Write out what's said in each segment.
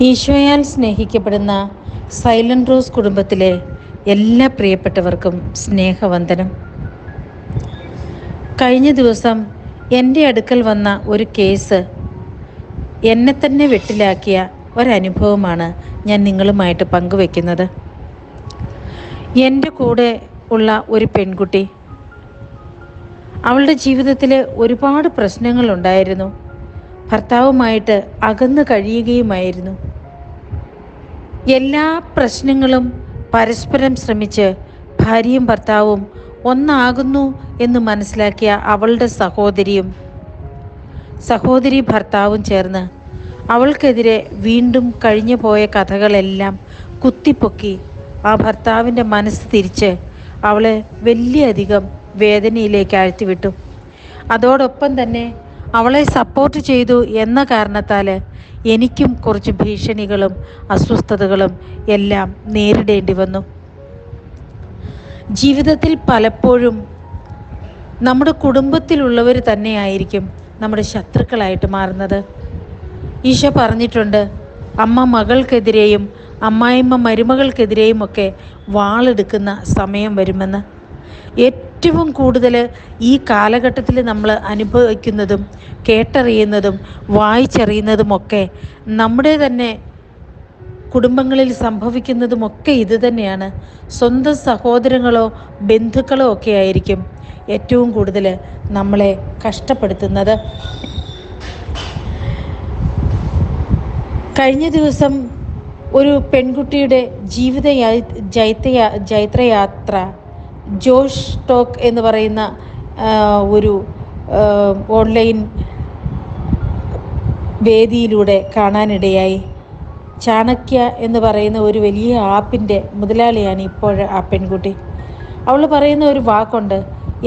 ഈശോയാൽ സ്നേഹിക്കപ്പെടുന്ന silent rose കുടുംബത്തിലെ എല്ലാ പ്രിയപ്പെട്ടവർക്കും സ്നേഹവന്ദനം. കഴിഞ്ഞ ദിവസം എന്റെ അടുക്കൽ വന്ന ഒരു കേസ് എന്നെ തന്നെ വെട്ടിലാക്കിയ ഒരനുഭവമാണ് ഞാൻ നിങ്ങളുമായിട്ട് പങ്കുവെക്കുന്നത്. എന്റെ കൂടെ ഉള്ള ഒരു പെൺകുട്ടി. അവളുടെ ജീവിതത്തിൽ ഒരുപാട് പ്രശ്നങ്ങളുണ്ടായിരുന്നു. ഭർത്താവുമായിട്ട് അകന്നു കഴിയുകയുമായിരുന്നു. എല്ലാ പ്രശ്നങ്ങളും പരസ്പരം ശ്രമിച്ച് ഭാര്യയും ഭർത്താവും ഒന്നാകുന്നു എന്ന് മനസ്സിലാക്കിയ അവളുടെ സഹോദരിയും സഹോദരി ഭർത്താവും ചേർന്ന് അവൾക്കെതിരെ വീണ്ടും കഴിഞ്ഞു പോയ കഥകളെല്ലാം കുത്തിപ്പൊക്കി ആ ഭർത്താവിന്റെ മനസ്സ് തിരിച്ച് അവളെ വലിയധികം വേദനയിലേക്ക് ആഴ്ത്തിവിട്ടു. അതോടൊപ്പം തന്നെ അവളെ സപ്പോർട്ട് ചെയ്തു എന്ന കാരണത്താൽ എനിക്കും കുറച്ച് ഭീഷണികളും അസ്വസ്ഥതകളും എല്ലാം നേരിടേണ്ടി വന്നു. ജീവിതത്തിൽ പലപ്പോഴും നമ്മുടെ കുടുംബത്തിലുള്ളവർ തന്നെയായിരിക്കും നമ്മുടെ ശത്രുക്കളായിട്ട് മാറുന്നത്. ഈശോ പറഞ്ഞിട്ടുണ്ട് അമ്മ മകൾക്കെതിരെയും അമ്മായിമ്മ മരുമകൾക്കെതിരെയും ഒക്കെ വാളെടുക്കുന്ന സമയം വരുമെന്ന്. ഏറ്റവും കൂടുതൽ ഈ കാലഘട്ടത്തിൽ നമ്മൾ അനുഭവിക്കുന്നതും കേട്ടറിയുന്നതും വായിച്ചറിയുന്നതുമൊക്കെ നമ്മുടെ തന്നെ കുടുംബങ്ങളിൽ സംഭവിക്കുന്നതുമൊക്കെ ഇത് തന്നെയാണ്. സ്വന്തം സഹോദരങ്ങളോ ബന്ധുക്കളോ ഒക്കെ ആയിരിക്കും ഏറ്റവും കൂടുതൽ നമ്മളെ കഷ്ടപ്പെടുത്തുന്നത്. കഴിഞ്ഞ ദിവസം ഒരു പെൺകുട്ടിയുടെ ജീവിത ജൈത്ര ജൈത്രയാത്ര ജോഷ് ടോക്ക് എന്ന് പറയുന്ന ഒരു ഓൺലൈൻ വേദിയിലൂടെ കാണാനിടയായി. ചാണക്യ എന്ന് പറയുന്ന ഒരു വലിയ ആപ്പിന്റെ മുതലാളിയാണ് ഇപ്പോൾ ആ പെൺകുട്ടി. അവൾ പറയുന്ന ഒരു വാക്കുണ്ട്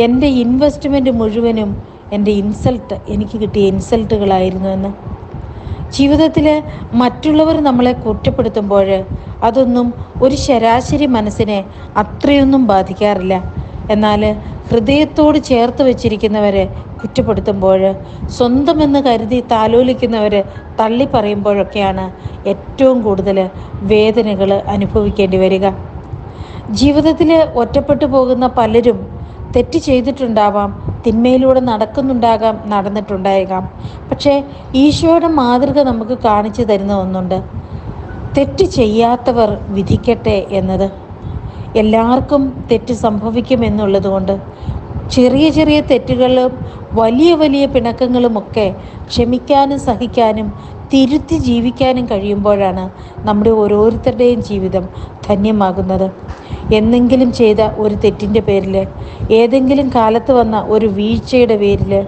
എന്റെ ഇൻവെസ്റ്റ്മെന്റ് മുഴുവനും എന്റെ ഇൻസൾട്ട് എനിക്ക് കിട്ടിയ ഇൻസൾട്ടുകളായിരുന്നു എന്ന്. ജീവിതത്തിൽ മറ്റുള്ളവർ നമ്മളെ കുറ്റപ്പെടുത്തുമ്പോൾ അതൊന്നും ഒരു ശരാശരി മനസ്സിനെ അത്രയൊന്നും ബാധിക്കാറില്ല. എന്നാൽ ഹൃദയത്തോട് ചേർത്ത് വെച്ചിരിക്കുന്നവരെ കുറ്റപ്പെടുത്തുമ്പോൾ സ്വന്തമെന്ന് കരുതി താലോലിക്കുന്നവർ തള്ളി പറയുമ്പോഴൊക്കെയാണ് ഏറ്റവും കൂടുതൽ വേദനകൾ അനുഭവിക്കേണ്ടി വരിക. ജീവിതത്തിൽ ഒറ്റപ്പെട്ടു പോകുന്ന പലരും തെറ്റ് ചെയ്തിട്ടുണ്ടാവാം തിന്മയിലൂടെ നടക്കുന്നുണ്ടാകാം നടന്നിട്ടുണ്ടായേക്കാം. പക്ഷേ ഈശോയുടെ മാതൃക നമുക്ക് കാണിച്ചു തരുന്ന ഒന്നുണ്ട്. തെറ്റ് ചെയ്യാത്തവർ വിധിക്കട്ടെ എന്നത്. എല്ലാവർക്കും തെറ്റ് സംഭവിക്കുമെന്നുള്ളത് കൊണ്ട് ചെറിയ ചെറിയ തെറ്റുകളും വലിയ വലിയ പിണക്കങ്ങളുമൊക്കെ ക്ഷമിക്കാനും സഹിക്കാനും തിരുത്തി ജീവിക്കാനും കഴിയുമ്പോഴാണ് നമ്മുടെ ഓരോരുത്തരുടെയും ജീവിതം ധന്യമാകുന്നത്. എന്നെങ്കിലും ചെയ്ത ഒരു തെറ്റിന്റെ പേരിൽ ഏതെങ്കിലും കാലത്ത് വന്ന ഒരു വീഴ്ചയുടെ പേരിൽ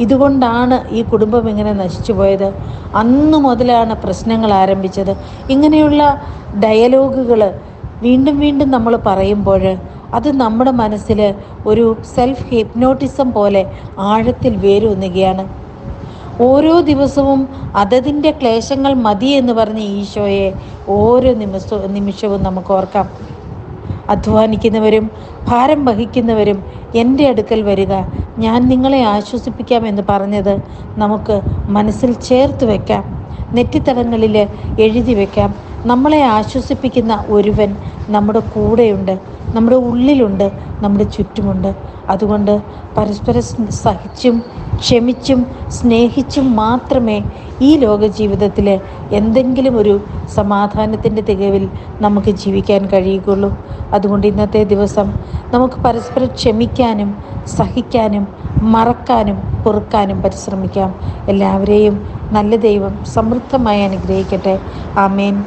ഇതുകൊണ്ടാണ് ഈ കുടുംബം ഇങ്ങനെ നശിച്ചു പോയത്. അന്ന് മുതലാണ് പ്രശ്നങ്ങൾ ആരംഭിച്ചത്. ഇങ്ങനെയുള്ള ഡയലോഗുകൾ വീണ്ടും വീണ്ടും നമ്മൾ പറയുമ്പോൾ അത് നമ്മുടെ മനസ്സിൽ ഒരു സെൽഫ് ഹിപ്നോട്ടിസം പോലെ ആഴത്തിൽ വേരൂന്നുകയാണ്. ഓരോ ദിവസവും അതതിന്റെ ക്ലേശങ്ങൾ മതി എന്ന് പറഞ്ഞ ഈശോയെ ഓരോ നിമിഷവും നിമിഷവും നമുക്ക് ഓർക്കാം. അധ്വാനിക്കുന്നവരും ഭാരം വഹിക്കുന്നവരും എന്റെ അടുക്കൽ വരിക. ഞാൻ നിങ്ങളെ ആശ്വസിപ്പിക്കാം എന്ന് പറഞ്ഞത് നമുക്ക് മനസ്സിൽ ചേർത്ത് വെക്കാം. നെറ്റിത്തടങ്ങളിൽ എഴുതി വെക്കാം. നമ്മളെ ആശ്വസിപ്പിക്കുന്ന ഒരുവൻ നമ്മുടെ കൂടെയുണ്ട്. നമ്മുടെ ഉള്ളിലുണ്ട് നമ്മുടെ ചുറ്റുമുണ്ട്. അതുകൊണ്ട് പരസ്പര സഹിച്ചും ക്ഷമിച്ചും സ്നേഹിച്ചും മാത്രമേ ഈ ലോക ജീവിതത്തിൽ എന്തെങ്കിലും ഒരു സമാധാനത്തിന്റെ തികവിൽ നമുക്ക് ജീവിക്കാൻ കഴിയുകയുള്ളൂ. അതുകൊണ്ട് ഇന്നത്തെ ദിവസം നമുക്ക് പരസ്പരം ക്ഷമിക്കാനും സഹിക്കാനും മറക്കാനും പൊറുക്കാനും പരിശ്രമിക്കാം. എല്ലാവരെയും നല്ല ദൈവം സമൃദ്ധമായി അനുഗ്രഹിക്കട്ടെ. ആമേൻ.